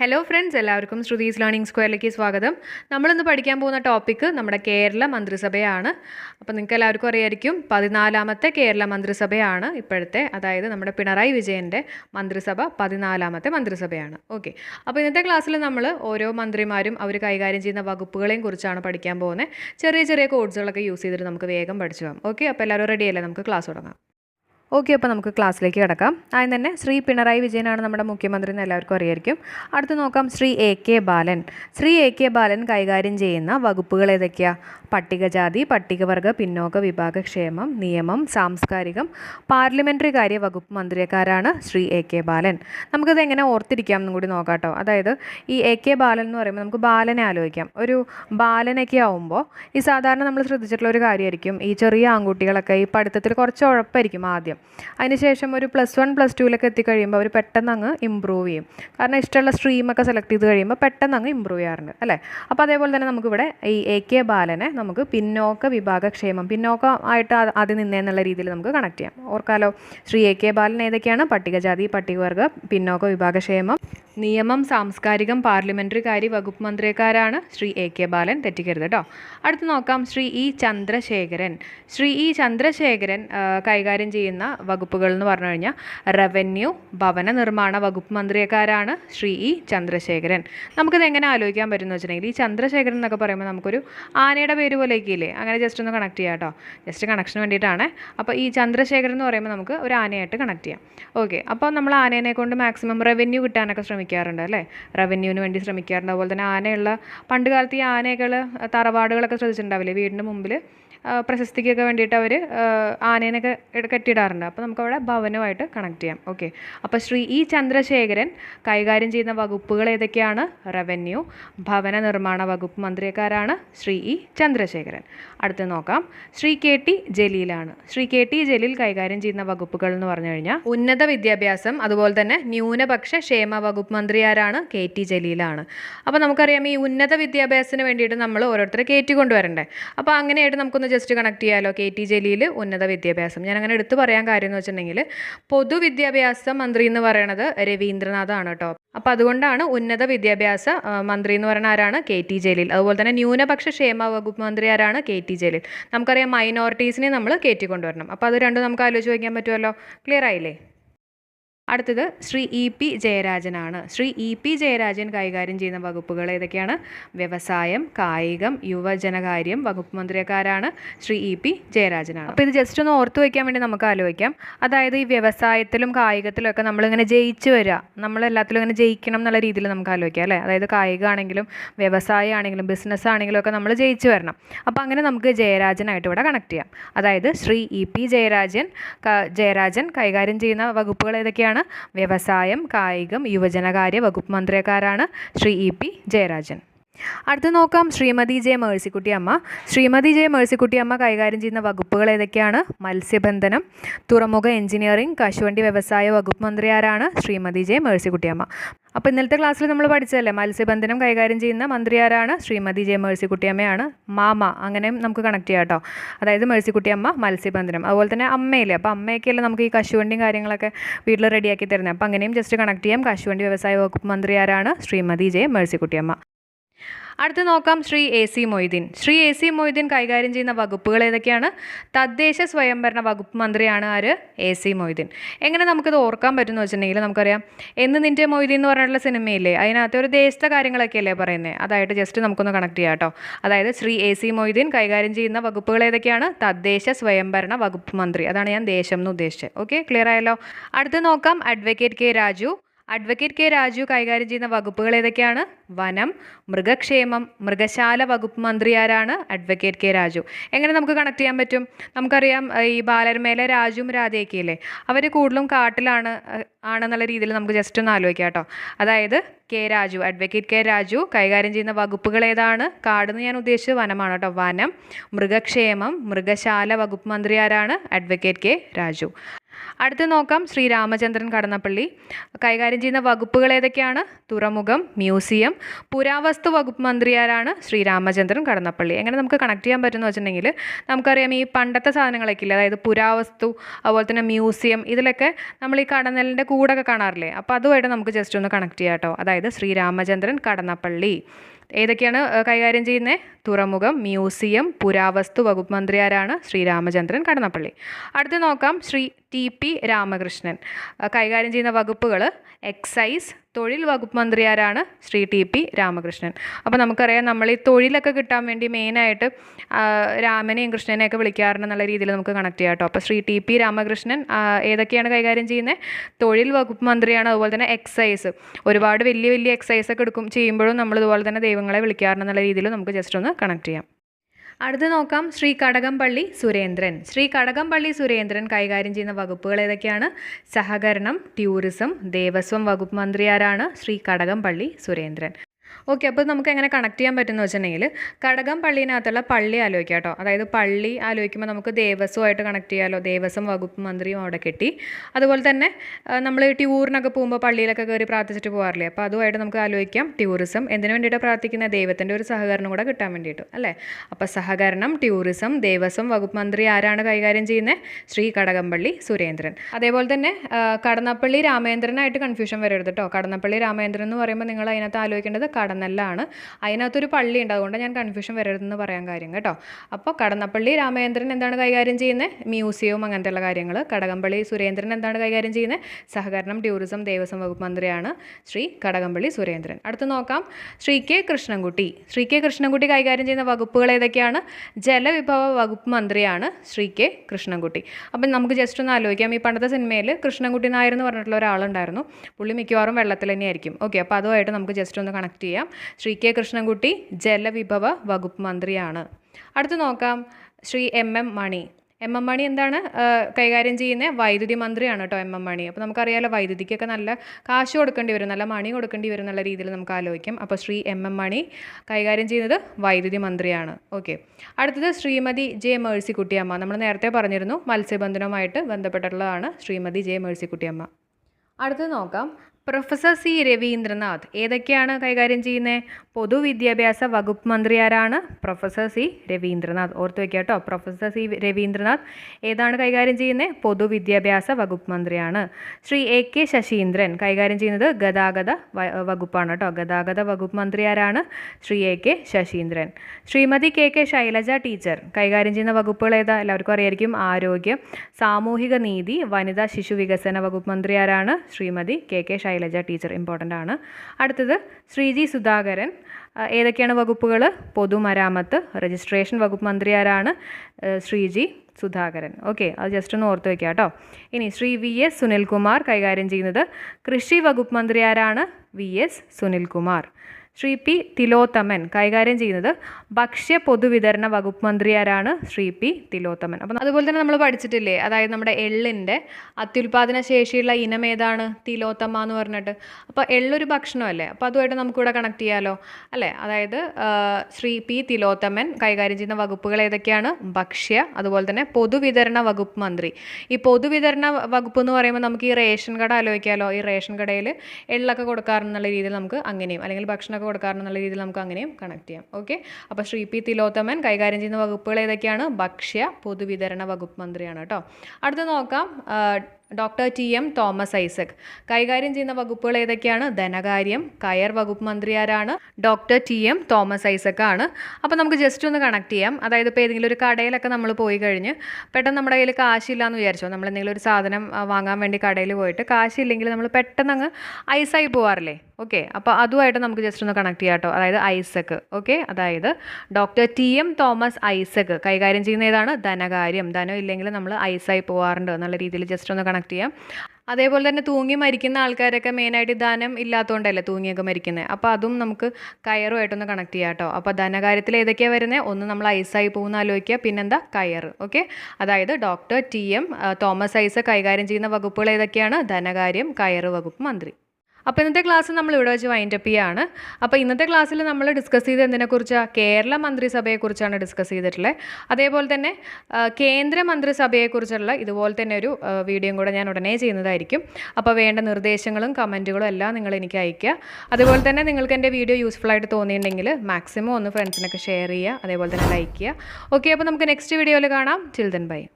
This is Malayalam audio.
ഹലോ ഫ്രണ്ട്സ് എല്ലാവർക്കും ശ്രുതീസ് ലേണിംഗ് സ്ക്വയറിലേക്ക് സ്വാഗതം. നമ്മളിന്ന് പഠിക്കാൻ പോകുന്ന ടോപ്പിക്ക് നമ്മുടെ കേരള മന്ത്രിസഭയാണ്. അപ്പോൾ നിങ്ങൾക്ക് എല്ലാവർക്കും അറിയായിരിക്കും പതിനാലാമത്തെ കേരള മന്ത്രിസഭയാണ് ഇപ്പോഴത്തെ അതായത് നമ്മുടെ പിണറായി വിജയന്റെ മന്ത്രിസഭ പതിനാലാമത്തെ മന്ത്രിസഭയാണ്. ഓക്കെ അപ്പോൾ ഇന്നത്തെ ക്ലാസ്സിൽ നമ്മൾ ഓരോ മന്ത്രിമാരും അവർ കൈകാര്യം ചെയ്യുന്ന വകുപ്പുകളെയും കുറിച്ചാണ് പഠിക്കാൻ പോകുന്നത്. ചെറിയ ചെറിയ കോഡ്സുകളൊക്കെ യൂസ് ചെയ്തിട്ട് നമുക്ക് വേഗം പഠിച്ചു പോകാം. ഓക്കെ അപ്പോൾ എല്ലാവരും റെഡിയല്ലേ നമുക്ക് ക്ലാസ് തുടങ്ങാം. ഓക്കെ അപ്പോൾ നമുക്ക് ക്ലാസ്സിലേക്ക് കിടക്കാം. ആദ്യം തന്നെ ശ്രീ പിണറായി വിജയനാണ് നമ്മുടെ മുഖ്യമന്ത്രി എന്ന് എല്ലാവർക്കും അറിയായിരിക്കും. അടുത്ത് നോക്കാം Shri A K Balan. Shri A K Balan കൈകാര്യം ചെയ്യുന്ന വകുപ്പുകൾ ഏതൊക്കെയാണ് പട്ടികജാതി പട്ടികവർഗ പിന്നോക്ക വിഭാഗ ക്ഷേമം നിയമം സാംസ്കാരികം. പാർലമെന്ററി കാര്യ വകുപ്പ് മന്ത്രിക്കാരാണ് ശ്രീ എ കെ ബാലൻ. നമുക്കിത് എങ്ങനെ ഓർത്തിരിക്കാം എന്നും കൂടി നോക്കാം കേട്ടോ അതായത് ഈ എ കെ ബാലൻ എന്ന് പറയുമ്പോൾ നമുക്ക് ബാലനെ ആലോചിക്കാം. ഒരു ബാലനൊക്കെ ആവുമ്പോൾ ഈ സാധാരണ നമ്മൾ ശ്രദ്ധിച്ചിട്ടുള്ള ഒരു കാര്യമായിരിക്കും. ഈ ചെറിയ ആൺകുട്ടികളൊക്കെ ഈ പഠിത്തത്തിൽ കുറച്ച് ഉഴപ്പായിരിക്കും ആദ്യം. അതിനുശേഷം ഒരു പ്ലസ് വൺ പ്ലസ് ടുവിലൊക്കെ എത്തിക്കഴിയുമ്പോൾ അവർ പെട്ടെന്ന് അങ്ങ് ഇമ്പ്രൂവ് ചെയ്യും. കാരണം ഇഷ്ടമുള്ള സ്ട്രീമൊക്കെ സെലക്ട് ചെയ്ത് കഴിയുമ്പോൾ പെട്ടെന്ന് അങ്ങ് ഇമ്പ്രൂവ് ചെയ്യാറുണ്ട് അല്ലേ? അപ്പോൾ അതേപോലെ തന്നെ നമുക്കിവിടെ ഈ എ കെ ബാലനെ നമുക്ക് പിന്നോക്ക വിഭാഗക്ഷേമം പിന്നോക്കമായിട്ട് ആയിട്ട് ആദ്യം നിന്നേന്നുള്ള രീതിയിൽ നമുക്ക് കണക്ട് ചെയ്യാം. ഓർക്കാലോ? ശ്രീ എ കെ ബാലൻ ഏതൊക്കെയാണ്? പട്ടികജാതി പട്ടികവർഗ പിന്നോക്ക വിഭാഗക്ഷേമം നിയമം സാംസ്കാരികം പാർലമെന്ററി കാര്യ വകുപ്പ് മന്ത്രിക്കാരാണ് ശ്രീ എ കെ ബാലൻ തെറ്റിക്കരുത് കേട്ടോ. അടുത്ത് നോക്കാം ശ്രീ ഇ ചന്ദ്രശേഖരൻ. ശ്രീ ഇ ചന്ദ്രശേഖരൻ കൈകാര്യം ചെയ്യുന്ന വകുപ്പുകൾ എന്ന് പറഞ്ഞു കഴിഞ്ഞാൽ റവന്യൂ ഭവന നിർമ്മാണ വകുപ്പ് മന്ത്രിക്കാരാണ് ശ്രീ ഇ ചന്ദ്രശേഖരൻ. നമുക്കിത് എങ്ങനെ ആലോചിക്കാൻ പറ്റുമെന്ന് വെച്ചിട്ടുണ്ടെങ്കിൽ ഈ ചന്ദ്രശേഖരൻ എന്നൊക്കെ പറയുമ്പോൾ നമുക്കൊരു ആനയുടെ പേര് പോലെയൊക്കെ ഇല്ലേ അങ്ങനെ ജസ്റ്റ് ഒന്ന് കണക്ട് ചെയ്യാം കേട്ടോ. ജസ്റ്റ് കണക്ഷന് വേണ്ടിയിട്ടാണ്. അപ്പോൾ ഈ ചന്ദ്രശേഖരൻ എന്ന് പറയുമ്പോൾ നമുക്ക് ഒരു ആനയായിട്ട് കണക്ട് ചെയ്യാം. ഓക്കെ അപ്പോൾ നമ്മൾ ആനേനെ കൊണ്ട് മാക്സിമം റവന്യൂ കിട്ടാനൊക്കെ ശ്രമിക്കാറുണ്ട് അല്ലേ? റവന്യൂവിന് വേണ്ടി ശ്രമിക്കാറുണ്ട്. അതുപോലെ തന്നെ ആനയുള്ള പണ്ട് കാലത്ത് ഈ ആനകൾ തറവാടുകളൊക്കെ ശ്രദ്ധിച്ചിട്ടുണ്ടാവില്ലേ? വീടിന്റെ മുമ്പിൽ പ്രശസ്തിക്കൊക്കെ വേണ്ടിയിട്ട് അവർ ആനേനൊക്കെ കെട്ടിയിടാറുണ്ട്. അപ്പോൾ നമുക്കവിടെ ഭവനമായിട്ട് കണക്ട് ചെയ്യാം. ഓക്കെ അപ്പോൾ ശ്രീ ഇ ചന്ദ്രശേഖരൻ കൈകാര്യം ചെയ്യുന്ന വകുപ്പുകൾ ഏതൊക്കെയാണ്? റവന്യൂ ഭവന നിർമ്മാണ വകുപ്പ് മന്ത്രിക്കാരാണ് ശ്രീ ഇ ചന്ദ്രശേഖരൻ. അടുത്ത് നോക്കാം. ശ്രീ കെ ടി ജലീലാണ്. ശ്രീ കെ ടി ജലീൽ കൈകാര്യം ചെയ്യുന്ന വകുപ്പുകൾ എന്ന് പറഞ്ഞു കഴിഞ്ഞാൽ ഉന്നത വിദ്യാഭ്യാസം അതുപോലെ തന്നെ ന്യൂനപക്ഷ ക്ഷേമ വകുപ്പ് മന്ത്രി ആരാണ് കെ ടി ജലീലാണ്. അപ്പോൾ നമുക്കറിയാം ഈ ഉന്നത വിദ്യാഭ്യാസത്തിന് വേണ്ടിയിട്ട് നമ്മൾ ഓരോരുത്തരെ കയറ്റി കൊണ്ടുവരണ്ടേ അപ്പോൾ അങ്ങനെയായിട്ട് നമുക്കൊന്ന് ജസ്റ്റ് കണക്ട് ചെയ്യാമല്ലോ കെ ടി ജലീൽ ഉന്നത വിദ്യാഭ്യാസം. ഞാൻ അങ്ങനെ എടുത്തു പറയാൻ കാര്യം എന്ന് വെച്ചിട്ടുണ്ടെങ്കിൽ പൊതുവിദ്യാഭ്യാസ മന്ത്രി എന്ന് പറയുന്നത് രവീന്ദ്രനാഥാണ് കേട്ടോ. അപ്പോൾ അതുകൊണ്ടാണ് ഉന്നത വിദ്യാഭ്യാസ മന്ത്രി എന്ന് പറയുന്ന ആരാണ്? K T Jaleel. അതുപോലെ തന്നെ ന്യൂനപക്ഷ ക്ഷേമ വകുപ്പ് മന്ത്രി ആരാണ്? K T Jaleel. നമുക്കറിയാം മൈനോറിറ്റീസിനെ നമ്മൾ കയറ്റി കൊണ്ടുവരണം അപ്പോൾ അത് രണ്ടും നമുക്ക് ആലോചിച്ച് വയ്ക്കാൻ പറ്റുമല്ലോ ക്ലിയർ ആയില്ലേ? അടുത്തത് ശ്രീ ഇ പി ജയരാജനാണ്. ശ്രീ ഇ പി ജയരാജൻ കൈകാര്യം ചെയ്യുന്ന വകുപ്പുകൾ ഏതൊക്കെയാണ്? വ്യവസായം കായികം യുവജനകാര്യം വകുപ്പ് മന്ത്രിക്കാരാണ് ശ്രീ ഇ പി ജയരാജനാണ്. അപ്പോൾ ഇത് ജസ്റ്റ് ഒന്ന് ഓർത്തു വയ്ക്കാൻ വേണ്ടി നമുക്ക് ആലോചിക്കാം. അതായത് ഈ വ്യവസായത്തിലും കായികത്തിലും ഒക്കെ നമ്മളിങ്ങനെ ജയിച്ചു വരിക നമ്മളെല്ലാത്തിലും ഇങ്ങനെ ജയിക്കണം എന്നുള്ള രീതിയിൽ നമുക്ക് ആലോചിക്കാം അല്ലേ? അതായത് കായികമാണെങ്കിലും വ്യവസായം ആണെങ്കിലും ബിസിനസ് ആണെങ്കിലും ഒക്കെ നമ്മൾ ജയിച്ചു വരണം. അപ്പോൾ അങ്ങനെ നമുക്ക് ജയരാജനായിട്ട് ഇവിടെ കണക്ട് ചെയ്യാം. അതായത് ശ്രീ ഇ പി ജയരാജൻ ജയരാജൻ കൈകാര്യം ചെയ്യുന്ന വകുപ്പുകൾ ഏതൊക്കെയാണ്? വ്യവസായം കായികം യുവജനകാര്യ വകുപ്പ് മന്ത്രിക്കാരാണ് ശ്രീ ഇ പി ജയരാജൻ. അടുത്ത് നോക്കാം. ശ്രീമതി ജെ. മേഴ്സിക്കുട്ടി അമ്മ ശ്രീമതി ജെ. മേഴ്സിക്കുട്ടി അമ്മ കൈകാര്യം ചെയ്യുന്ന വകുപ്പുകൾ ഏതൊക്കെയാണ്? മത്സ്യബന്ധനം തുറമുഖ എഞ്ചിനീയറിംഗ് കശുവണ്ടി വ്യവസായ വകുപ്പ് മന്ത്രി ആരാണ്? ശ്രീമതി ജെ. മേഴ്സിക്കുട്ടി അമ്മ അപ്പോൾ ഇന്നലത്തെ ക്ലാസ്സിൽ നമ്മൾ പഠിച്ചതല്ലേ? മത്സ്യബന്ധനം കൈകാര്യം ചെയ്യുന്ന മന്ത്രി ആരാണ്? ശ്രീമതി ജെ. മേഴ്സിക്കുട്ടിയമ്മയാണ്. മാമ. അങ്ങനെയും നമുക്ക് കണക്ട് ചെയ്യാം കേട്ടോ. അതായത് മേഴ്സിക്കുട്ടിയമ്മ മത്സ്യബന്ധനം. അതുപോലെ തന്നെ അമ്മയില്ലേ? അപ്പോൾ അമ്മയൊക്കെയല്ലേ നമുക്ക് ഈ കശുവണ്ടിയും കാര്യങ്ങളൊക്കെ വീട്ടിൽ റെഡിയാക്കി തരുന്നത് അപ്പോൾ അങ്ങനെയും ജസ്റ്റ് കണക്ട് ചെയ്യാം. കശുവണ്ടി വ്യവസായ വകുപ്പ് മന്ത്രി ആരാണ്? ശ്രീമതി ജെ. മേഴ്സിക്കുട്ടി അമ്മ അടുത്ത് നോക്കാം Shri A C Moideen. Shri A C Moideen കൈകാര്യം ചെയ്യുന്ന വകുപ്പുകൾ ഏതൊക്കെയാണ്? തദ്ദേശ സ്വയംഭരണ വകുപ്പ് മന്ത്രിയാണ് ആര്? A C Moideen. എങ്ങനെ നമുക്കിത് ഓർക്കാൻ പറ്റുമെന്ന് വെച്ചിട്ടുണ്ടെങ്കിൽ നമുക്കറിയാം. എന്ന് നിന്റെ മൊയ്തീൻ എന്ന് പറഞ്ഞിട്ടുള്ള സിനിമയില്ലേ അതിനകത്ത് ഒരു ദേശത്തെ കാര്യങ്ങളൊക്കെ അല്ലേ പറയുന്നത് അതായിട്ട് ജസ്റ്റ് നമുക്കൊന്ന് കണക്ട് ചെയ്യാം കേട്ടോ. അതായത് ശ്രീ എ സി മൊയ്തീൻ കൈകാര്യം ചെയ്യുന്ന വകുപ്പുകൾ ഏതൊക്കെയാണ്? തദ്ദേശ സ്വയംഭരണ വകുപ്പ് മന്ത്രി. അതാണ് ഞാൻ ദേശം എന്ന് ഉദ്ദേശിച്ചത്. ഓക്കെ ക്ലിയർ ആയല്ലോ? അടുത്ത് നോക്കാം advocate K Raju. Advocate K Raju കൈകാര്യം ചെയ്യുന്ന വകുപ്പുകൾ ഏതൊക്കെയാണ്? വനം മൃഗക്ഷേമം മൃഗശാല വകുപ്പ് മന്ത്രി ആരാണ്? അഡ്വക്കേറ്റ് കെ രാജു എങ്ങനെ നമുക്ക് കണക്ട് ചെയ്യാൻ പറ്റും? നമുക്കറിയാം ഈ ബാലരമേല രാജുവും രാധയൊക്കെയല്ലേ അവർ കൂടുതലും കാട്ടിലാണ് ആണെന്നുള്ള രീതിയിൽ നമുക്ക് ജസ്റ്റ് ഒന്ന് ആലോചിക്കാം കേട്ടോ. അതായത് K Raju advocate K Raju കൈകാര്യം ചെയ്യുന്ന വകുപ്പുകൾ ഏതാണ്? കാടെന്ന് ഞാൻ ഉദ്ദേശിച്ചത് വനമാണ് കേട്ടോ. വനം മൃഗക്ഷേമം മൃഗശാല വകുപ്പ് മന്ത്രി ആരാണ്? അഡ്വക്കേറ്റ് കെ രാജു അടുത്ത് നോക്കാം. ശ്രീ രാമചന്ദ്രൻ കടന്നപ്പള്ളി. കൈകാര്യം ചെയ്യുന്ന വകുപ്പുകൾ ഏതൊക്കെയാണ്? തുറമുഖം മ്യൂസിയം പുരാവസ്തു വകുപ്പ് മന്ത്രി ആരാണ്? ശ്രീ രാമചന്ദ്രൻ കടന്നപ്പള്ളി. എങ്ങനെ നമുക്ക് കണക്ട് ചെയ്യാൻ പറ്റുമെന്ന് വെച്ചിട്ടുണ്ടെങ്കിൽ നമുക്കറിയാം ഈ പണ്ടത്തെ സാധനങ്ങളൊക്കെ ഇല്ലേ അതായത് പുരാവസ്തു അതുപോലെ തന്നെ മ്യൂസിയം ഇതിലൊക്കെ നമ്മൾ ഈ കടന്നലിന്റെ കൂടൊക്കെ കാണാറില്ലേ? അപ്പോൾ അതുമായിട്ട് നമുക്ക് ജസ്റ്റ് ഒന്ന് കണക്ട് ചെയ്യാം കേട്ടോ. അതായത് ശ്രീരാമചന്ദ്രൻ കടന്നപ്പള്ളി. ഏതൊക്കെയാണ് കൈകാര്യം ചെയ്യുന്നത് തുറമുഖം മ്യൂസിയം പുരാവസ്തു വകുപ്പ് മന്ത്രി ആരാണ് ശ്രീ രാമചന്ദ്രൻ കടന്നപ്പള്ളി. അടുത്ത് നോക്കാം ശ്രീ ടി പി രാമകൃഷ്ണൻ. കൈകാര്യം ചെയ്യുന്ന വകുപ്പുകൾ എക്സൈസ് തൊഴിൽ വകുപ്പ് മന്ത്രി ആരാണ്? Shri T P Ramakrishnan. അപ്പോൾ നമുക്കറിയാം നമ്മൾ ഈ തൊഴിലൊക്കെ കിട്ടാൻ വേണ്ടി മെയിനായിട്ട് രാമനെയും കൃഷ്ണനെയൊക്കെ വിളിക്കാറുണ്ടെന്നുള്ള രീതിയിൽ നമുക്ക് കണക്ട് ചെയ്യാം കേട്ടോ. അപ്പോൾ ശ്രീ ടി പി രാമകൃഷ്ണൻ ഏതൊക്കെയാണ് കൈകാര്യം ചെയ്യുന്നത് തൊഴിൽ വകുപ്പ് മന്ത്രിയാണ് അതുപോലെ തന്നെ എക്സൈസ് ഒരുപാട് വലിയ വലിയ എക്സൈസ് ഒക്കെ എടുക്കും ചെയ്യുമ്പോഴും നമ്മൾ ഇതുപോലെ തന്നെ ദൈവങ്ങളെ വിളിക്കാറുണ്ടെന്നുള്ള രീതിയിൽ നമുക്ക് ജസ്റ്റ് ഒന്ന് കണക്ട് ചെയ്യാം. അടുത്ത് നോക്കാം. ശ്രീ കടകംപള്ളി സുരേന്ദ്രൻ. ശ്രീ കടകംപള്ളി സുരേന്ദ്രൻ കൈകാര്യം ചെയ്യുന്ന വകുപ്പുകൾ ഏതൊക്കെയാണ്? സഹകരണം ടൂറിസം ദേവസ്വം വകുപ്പ് മന്ത്രി ആരാണ് ശ്രീ കടകംപള്ളി സുരേന്ദ്രൻ. ഓക്കെ അപ്പോൾ നമുക്ക് എങ്ങനെ കണക്ട് ചെയ്യാൻ പറ്റുമെന്ന് വെച്ചിട്ടുണ്ടെങ്കിൽ കടകം പള്ളിനകത്തുള്ള പള്ളി ആലോചിക്കാം കേട്ടോ. അതായത് പള്ളി ആലോചിക്കുമ്പോൾ നമുക്ക് ദേവസ്വമായിട്ട് കണക്ട് ചെയ്യാമല്ലോ ദേവസ്വം വകുപ്പ് മന്ത്രിയും അവിടെ കെട്ടി. അതുപോലെ തന്നെ നമ്മൾ ടൂറിനൊക്കെ പോകുമ്പോൾ പള്ളിയിലൊക്കെ കയറി പ്രാർത്ഥിച്ചിട്ട് പോകാറില്ലേ? അപ്പോൾ അതുമായിട്ട് നമുക്ക് ആലോചിക്കാം. ടൂറിസം എന്തിനു വേണ്ടിയിട്ട് പ്രാർത്ഥിക്കുന്ന ദൈവത്തിന്റെ ഒരു സഹകരണം കൂടെ കിട്ടാൻ വേണ്ടിയിട്ട് അല്ലേ? അപ്പോൾ സഹകരണം ടൂറിസം ദേവസ്വം വകുപ്പ് മന്ത്രി ആരാണ് കൈകാര്യം ചെയ്യുന്നത്? ശ്രീ കടകംപള്ളി സുരേന്ദ്രൻ. അതേപോലെ തന്നെ കടന്നപ്പള്ളി രാമേന്ദ്രനായിട്ട് കൺഫ്യൂഷൻ വരരുത് കേട്ടോ. കടന്നപ്പള്ളി രാമേന്ദ്രൻ എന്ന് പറയുമ്പോൾ നിങ്ങൾ അതിനകത്ത് ആലോചിക്കേണ്ടത് കടന്നല്ലാണ് അതിനകത്തൊരു പള്ളി ഉണ്ട്. അതുകൊണ്ട് ഞാൻ കൺഫ്യൂഷൻ വരരുതെന്ന് പറയാൻ കാര്യം കേട്ടോ. അപ്പോൾ കടന്നപ്പള്ളി രാമേന്ദ്രൻ എന്താണ് കൈകാര്യം ചെയ്യുന്നത്? മ്യൂസിയവും അങ്ങനത്തെയുള്ള കാര്യങ്ങൾ കടകംപള്ളി സുരേന്ദ്രൻ എന്താണ് കൈകാര്യം ചെയ്യുന്നത്? സഹകരണം ടൂറിസം ദേവസ്വം വകുപ്പ് മന്ത്രിയാണ് ശ്രീ കടകംപള്ളി സുരേന്ദ്രൻ. അടുത്ത് നോക്കാം. ശ്രീ കെ കൃഷ്ണൻകുട്ടി. ശ്രീ കെ കൃഷ്ണൻകുട്ടി കൈകാര്യം ചെയ്യുന്ന വകുപ്പുകൾ ഏതൊക്കെയാണ്? ജലവിഭവ വകുപ്പ് മന്ത്രിയാണ് ശ്രീ കെ കൃഷ്ണൻകുട്ടി. അപ്പം നമുക്ക് ജസ്റ്റ് ഒന്ന് ആലോചിക്കാം. ഈ പണ്ടത്തെ സിനിമയിൽ കൃഷ്ണൻകുട്ടി നായർ എന്ന് പറഞ്ഞിട്ടുള്ള ഒരാളുണ്ടായിരുന്നു. പുള്ളി മിക്കവാറും വെള്ളത്തിൽ തന്നെയായിരിക്കും. ഓക്കെ അപ്പോൾ അതുമായിട്ട് നമുക്ക് ജസ്റ്റ് ഒന്ന് കണക്ട് ചെയ്യാം. ശ്രീ കെ കൃഷ്ണൻകുട്ടി ജലവിഭവ വകുപ്പ് മന്ത്രിയാണ്. അടുത്ത് നോക്കാം. Shri M M Mani. M M Mani എന്താണ്? കൈകാര്യം ചെയ്യുന്ന വൈദ്യുതി മന്ത്രിയാണ് കേട്ടോ എം എം മണി. അപ്പോൾ നമുക്കറിയാലോ വൈദ്യുതിക്കൊക്കെ നല്ല കാശ് കൊടുക്കേണ്ടി വരും നല്ല മണി കൊടുക്കേണ്ടി വരും എന്നുള്ള രീതിയിൽ നമുക്ക് ആലോചിക്കാം. അപ്പോൾ ശ്രീ എം എം മണി കൈകാര്യം ചെയ്യുന്നത് വൈദ്യുതി മന്ത്രിയാണ്. ഓക്കെ. അടുത്തത് ശ്രീമതി ജെ മേഴ്സിക്കുട്ടിയമ്മ നമ്മൾ നേരത്തെ പറഞ്ഞിരുന്നു മത്സ്യബന്ധനവുമായിട്ട് ബന്ധപ്പെട്ടിട്ടുള്ളതാണ് ശ്രീമതി ജെ മേഴ്സിക്കുട്ടിയമ്മ അടുത്തത് നോക്കാം. പ്രൊഫസർ സി രവീന്ദ്രനാഥ് ഏതൊക്കെയാണ് കൈകാര്യം ചെയ്യുന്നത് പൊതുവിദ്യാഭ്യാസ വകുപ്പ് മന്ത്രി ആരാണ്? Professor C Raveendranath. ഓർത്ത് വയ്ക്കുക കേട്ടോ പ്രൊഫസർ സി രവീന്ദ്രനാഥ് ഏതാണ് കൈകാര്യം ചെയ്യുന്നത് പൊതുവിദ്യാഭ്യാസ വകുപ്പ് മന്ത്രിയാണ്. ശ്രീ എ കെ ശശീന്ദ്രൻ കൈകാര്യം ചെയ്യുന്നത് ഗതാഗത വകുപ്പാണ് കേട്ടോ. ഗതാഗത വകുപ്പ് മന്ത്രി ആരാണ്? Shri A K Saseendran. Shrimati K K Shailaja teacher കൈകാര്യം ചെയ്യുന്ന വകുപ്പുകൾ ഏതാ? എല്ലാവർക്കും അറിയായിരിക്കും ആരോഗ്യം സാമൂഹിക നീതി വനിതാ ശിശു വികസന വകുപ്പ് മന്ത്രി ആരാണ്? Shrimati K K Shailaja teacher important ആണ്. അടുത്തത് ശ്രീജി സുധാകരൻ. ഏതൊക്കെയാണ് വകുപ്പുകൾ? പൊതുമരാമത്ത് രജിസ്ട്രേഷൻ വകുപ്പ് മന്ത്രി ആരാണ്? ശ്രീജി സുധാകരൻ. ഓക്കെ അത് ജസ്റ്റ് ഒന്ന് ഓർത്ത് വയ്ക്കുക കേട്ടോ ഇനി ശ്രീ വി എസ് സുനിൽകുമാർ കൈകാര്യം ചെയ്യുന്നത് കൃഷി വകുപ്പ് മന്ത്രി ആരാണ്? V S Sunilkumar. Shri P Thilothaman. കൈകാര്യം ചെയ്യുന്നത് ഭക്ഷ്യ പൊതുവിതരണ വകുപ്പ് മന്ത്രി ആരാണ് ശ്രീ പി തിലോത്തമൻ. അപ്പം അതുപോലെ തന്നെ നമ്മൾ പഠിച്ചിട്ടില്ലേ? അതായത് നമ്മുടെ എള്ളിന്റെ അത്യുൽപാദന ശേഷിയുള്ള ഇനം ഏതാണ്? തിലോത്തമ എന്ന് പറഞ്ഞിട്ട്. അപ്പോൾ എള്ളൊരു ഭക്ഷണമല്ലേ അപ്പോൾ അതുമായിട്ട് നമുക്കിവിടെ കണക്ട് ചെയ്യാമല്ലോ അല്ലേ? അതായത് ശ്രീ പി തിലോത്തമൻ കൈകാര്യം ചെയ്യുന്ന വകുപ്പുകൾ ഏതൊക്കെയാണ്? ഭക്ഷ്യ അതുപോലെ തന്നെ പൊതുവിതരണ വകുപ്പ് മന്ത്രി. ഈ പൊതുവിതരണ വകുപ്പ് എന്ന് പറയുമ്പോൾ നമുക്ക് ഈ റേഷൻ കട ആലോചിക്കാമല്ലോ ഈ റേഷൻ കടയിൽ എള്ളൊക്കെ കൊടുക്കാറെന്നുള്ള രീതിയിൽ നമുക്ക് അങ്ങനെയും അല്ലെങ്കിൽ ഭക്ഷണമൊക്കെ കൊടുക്കാറെന്നുള്ള രീതിയിൽ നമുക്ക് അങ്ങനെയും കണക്ട് ചെയ്യാം. ഓക്കെ അപ്പോൾ ശ്രീ പി തിലോത്തമൻ കൈകാര്യം ചെയ്യുന്ന വകുപ്പുകൾ ഏതൊക്കെയാണ്? ഭക്ഷ്യ പൊതുവിതരണ വകുപ്പ് മന്ത്രിയാണ് കേട്ടോ. അടുത്ത് നോക്കാം doctor T M Thomas Isaac. കൈകാര്യം ചെയ്യുന്ന വകുപ്പുകൾ ഏതൊക്കെയാണ്? ധനകാര്യം കയർ വകുപ്പ് മന്ത്രി ആരാണ്? Doctor T M Thomas Isaac ആണ്. അപ്പോൾ നമുക്ക് ജസ്റ്റ് ഒന്ന് കണക്ട് ചെയ്യാം. അതായത് ഇപ്പോൾ ഏതെങ്കിലും ഒരു കടയിലൊക്കെ നമ്മൾ പോയി കഴിഞ്ഞ് പെട്ടെന്ന് നമ്മുടെ കയ്യിൽ കാശില്ല എന്ന് വിചാരിച്ചോ? നമ്മൾ എന്തെങ്കിലും ഒരു സാധനം വാങ്ങാൻ വേണ്ടി കടയിൽ പോയിട്ട് കാശില്ലെങ്കിൽ നമ്മൾ പെട്ടെന്ന് അങ്ങ് ഐസായി പോവാറില്ലേ? ഓക്കെ. അപ്പോൾ അതുമായിട്ട് നമുക്ക് ജസ്റ്റ് ഒന്ന് കണക്ട് ചെയ്യാം കേട്ടോ അതായത് ഐസക്. ഓക്കെ. അതായത് doctor T M Thomas Isaac. കൈകാര്യം ചെയ്യുന്ന ഏതാണ്? ധനകാര്യം. ധനം ഇല്ലെങ്കിൽ നമ്മൾ ഐസായി പോവാറുണ്ട് എന്നുള്ള രീതിയിൽ ജസ്റ്റ് ഒന്ന് കണക്ട് ചെയ്യാം. അതേപോലെ തന്നെ തൂങ്ങി മരിക്കുന്ന ആൾക്കാരൊക്കെ മെയിനായിട്ട് ധനം ഇല്ലാത്തതുകൊണ്ടല്ലേ തൂങ്ങിയൊക്കെ മരിക്കുന്നത് അപ്പോൾ അതും നമുക്ക് കയറുമായിട്ടൊന്ന് കണക്ട് ചെയ്യാം കേട്ടോ അപ്പോൾ ധനകാര്യത്തിൽ ഏതൊക്കെയാണ് വരുന്നത് ഒന്ന് നമ്മൾ ഐസായി പോകുന്ന ആലോചിക്കുക. പിന്നെന്താ? കയർ. ഓക്കെ അതായത് doctor T M Thomas ice കൈകാര്യം ചെയ്യുന്ന വകുപ്പുകൾ ഏതൊക്കെയാണ്? ധനകാര്യം കയർ വകുപ്പ് മന്ത്രി. അപ്പോൾ ഇന്നത്തെ ക്ലാസ് നമ്മൾ ഇവിടെ വെച്ച് വൈൻഡപ്പ് ചെയ്യാണ്. അപ്പോൾ ഇന്നത്തെ ക്ലാസ്സിൽ നമ്മൾ ഡിസ്കസ് ചെയ്ത് എന്തിനെക്കുറിച്ചാണ് കേരള മന്ത്രിസഭയെക്കുറിച്ചാണ് ഡിസ്കസ് ചെയ്തിട്ടുള്ളത് അതേപോലെ തന്നെ കേന്ദ്ര മന്ത്രിസഭയെക്കുറിച്ചുള്ള ഇതുപോലെ തന്നെ ഒരു വീഡിയോയും കൂടെ ഞാൻ ഉടനെ ചെയ്യുന്നതായിരിക്കും. അപ്പോൾ വേണ്ട നിർദ്ദേശങ്ങളും കമന്റുകളും എല്ലാം നിങ്ങൾ എനിക്ക് അയയ്ക്കുക. അതുപോലെ തന്നെ നിങ്ങൾക്ക് എന്റെ വീഡിയോ യൂസ്ഫുൾ ആയിട്ട് തോന്നിയിട്ടുണ്ടെങ്കിൽ മാക്സിമം ഒന്ന് ഫ്രണ്ട്സിനൊക്കെ ഷെയർ ചെയ്യുക. അതേപോലെ തന്നെ ലൈക്ക് ചെയ്യുക. ഓക്കെ അപ്പോൾ നമുക്ക് നെക്സ്റ്റ് വീഡിയോയിൽ കാണാം. Children by